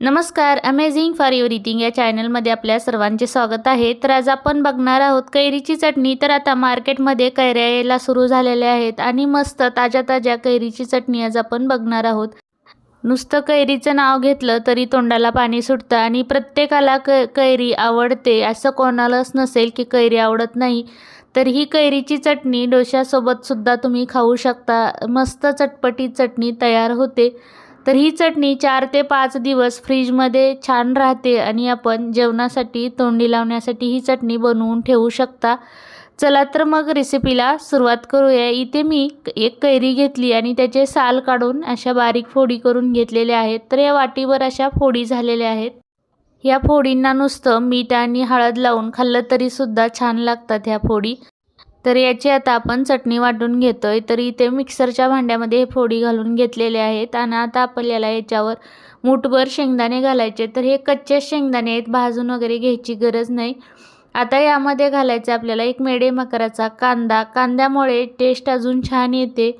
नमस्कार amazing for everything या चॅनलमध्ये आपल्या सर्वांचे स्वागत आहे. तर आज आपण बघणार आहोत कैरीची चटणी. तर आता मार्केटमध्ये कैऱ्या यायला सुरू झालेल्या आहेत आणि मस्त ताज्या ताज्या कैरीची चटणी आज आपण बघणार आहोत. नुसतं कैरीचं नाव घेतलं तरी तोंडाला पाणी सुटतं आणि प्रत्येकाला क कैरी आवडते. असं कोणालाच नसेल की कैरी आवडत नाही. तर ही कैरीची चटणी डोशासोबतसुद्धा तुम्ही खाऊ शकता. मस्त चटपटी चटणी तयार होते. तर ही चटणी चार ते पाच दिवस फ्रीजमध्ये छान राहते आणि आपण जेवणासाठी तोंडी लावण्यासाठी ही चटणी बनवून ठेवू शकता. चला तर मग रेसिपीला सुरुवात करूया. इथे मी एक कैरी घेतली आणि त्याचे साल काढून अशा बारीक फोडी करून घेतलेल्या आहेत. तर या वाटीवर अशा फोडी झालेल्या आहेत. या फोडींना नुसतं मीठ आणि हळद लावून खाल्लं तरीसुद्धा छान लागतात ह्या फोडी. तर याची आता आपण चटणी वाटून घेतो आहे तर इथे मिक्सरच्या भांड्यामध्ये हे फोडी घालून घेतलेले आहेत आणि आता आपल्याला याच्यावर मूठभर शेंगदाणे घालायचे तर हे कच्चे शेंगदाणे आहेत. भाजून वगैरे घ्यायची गरज नाही. आता यामध्ये घालायचं आपल्याला एक मेडे मकराचा कांदा. कांद्यामुळे टेस्ट अजून छान येते.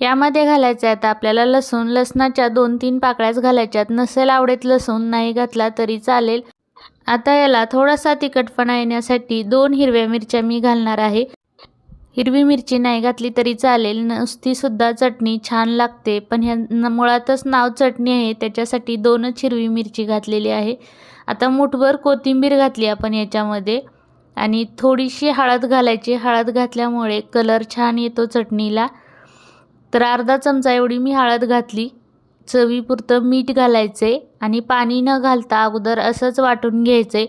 यामध्ये घालायचं आहे आता आपल्याला लसूण. लसणाच्या दोन तीन पाकळ्याच घालायच्यात नसेल आवडेत लसूण नाही घातला तरी चालेल. आता याला थोडासा तिखटपणा येण्यासाठी दोन हिरव्या मिरच्या मी घालणार आहे. हिरवी मिरची नाही घातली तरी चालेल. नुसतीसुद्धा चटणी छान लागते पण ह्या मुळातच नाव चटणी आहे त्याच्यासाठी दोनच हिरवी मिरची घातलेली आहे. आता मुठभर कोथिंबीर घातली आपण याच्यामध्ये आणि थोडीशी हळद घालायची. हळद घातल्यामुळे कलर छान येतो चटणीला. तर अर्धा चमचा एवढी मी हळद घातली. चवीपुरतं मीठ घालायचे आणि पाणी न घालता अगोदर असंच वाटून घ्यायचे.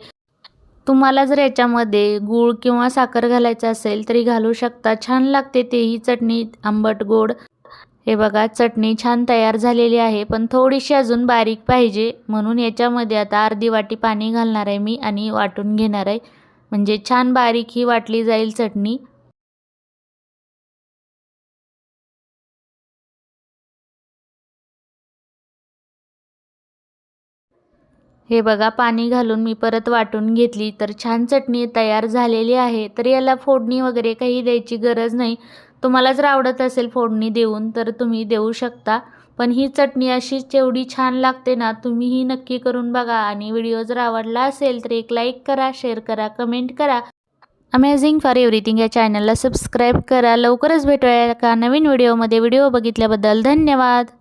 तुम्हाला जर याच्यामध्ये गूळ किंवा साखर घालायचं असेल तरी घालू शकता. छान लागते तेही चटणी आंबट गोड. हे बघा चटणी छान तयार झालेली आहे. पण थोडीशी अजून बारीक पाहिजे. म्हणून याच्यामध्ये आता अर्धी वाटी पाणी घालणार आहे मी आणि वाटून घेणार आहे. म्हणजे छान बारीक ही वाटली जाईल चटणी. हे बघा पाणी घालून मी परत वाटून घेतली. तर छान चटणी तयार झालेली आहे. तर याला फोडणी वगैरे काही द्यायची गरज नाही. तुम्हाला जर आवडत असेल फोडणी देऊन तर तुम्ही देऊ शकता. पण ही चटणी अशीच जेवढी छान लागते ना तुम्ही ही नक्की करून बघा. आणि व्हिडिओ जर आवडला असेल तर एक लाईक करा शेअर करा कमेंट करा. अमेझिंग फॉर एव्हरीथिंग या चॅनलला सबस्क्राईब करा. लवकरच भेटूया का नवीन व्हिडिओमध्ये. व्हिडिओ बघितल्याबद्दल धन्यवाद.